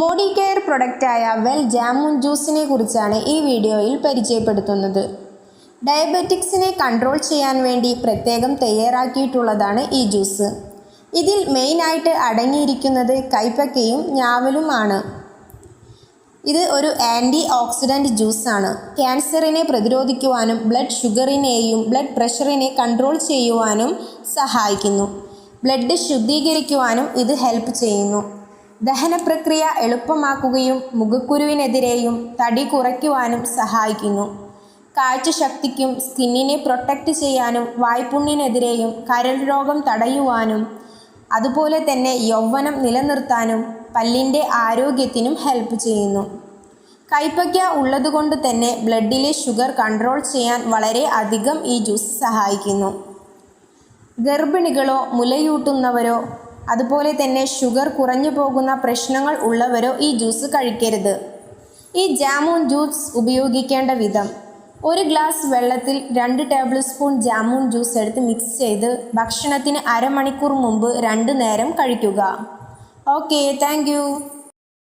Modi care പ്രൊഡക്റ്റായ well jamun ജ്യൂസിനെ കുറിച്ചാണ് ഈ വീഡിയോയിൽ പരിചയപ്പെടുത്തുന്നത്. ഡയബറ്റിക്സിനെ കൺട്രോൾ ചെയ്യാൻ വേണ്ടി പ്രത്യേകം തയ്യാറാക്കിയിട്ടുള്ളതാണ് ഈ ജ്യൂസ്. ഇതിൽ മെയിനായിട്ട് അടങ്ങിയിരിക്കുന്നത് കൈപ്പക്കയും ഞാവലുമാണ് ഇത് ഒരു ആന്റി ഓക്സിഡന്റ് ജ്യൂസാണ് ക്യാൻസറിനെ പ്രതിരോധിക്കുവാനും ബ്ലഡ് ഷുഗറിനെയും ബ്ലഡ് പ്രഷറിനെ കൺട്രോൾ ചെയ്യുവാനും സഹായിക്കുന്നു. ബ്ലഡ് ശുദ്ധീകരിക്കുവാനും ഇത് ഹെൽപ്പ് ചെയ്യുന്നു. ദഹനപ്രക്രിയ എളുപ്പമാക്കുകയും മുഖക്കുരുവിനെതിരെയും തടി കുറയ്ക്കുവാനും സഹായിക്കുന്നു. കാഴ്ചശക്തിക്കും സ്കിന്നിനെ പ്രൊട്ടക്റ്റ് ചെയ്യാനും വായ്പുണ്ണിനെതിരെയും കരൾ രോഗം തടയുവാനും അതുപോലെ തന്നെ യൗവനം നിലനിർത്താനും പല്ലിന്റെ ആരോഗ്യത്തിനും ഹെൽപ്പ് ചെയ്യുന്നു. കൈപ്പയ്ക്ക ഉള്ളതുകൊണ്ട് തന്നെ ബ്ലഡിലെ ഷുഗർ കൺട്രോൾ ചെയ്യാൻ വളരെ അധികം ഈ ജ്യൂസ് സഹായിക്കുന്നു. ഗർഭിണികളോ മുലയൂട്ടുന്നവരോ അതുപോലെ തന്നെ ഷുഗർ കുറഞ്ഞു പോകുന്ന പ്രശ്നങ്ങൾ ഉള്ളവരോ ഈ ജ്യൂസ് കഴിക്കരുത്. ഈ ജാമൂൻ ജ്യൂസ് ഉപയോഗിക്കേണ്ട വിധം. ഒരു ഗ്ലാസ് വെള്ളത്തിൽ രണ്ട് ടേബിൾ സ്പൂൺ ജാമൂൻ ജ്യൂസ് എടുത്ത് മിക്സ് ചെയ്ത് ഭക്ഷണത്തിന് അരമണിക്കൂർ മുമ്പ് രണ്ട് നേരം കഴിക്കുക. Okay thank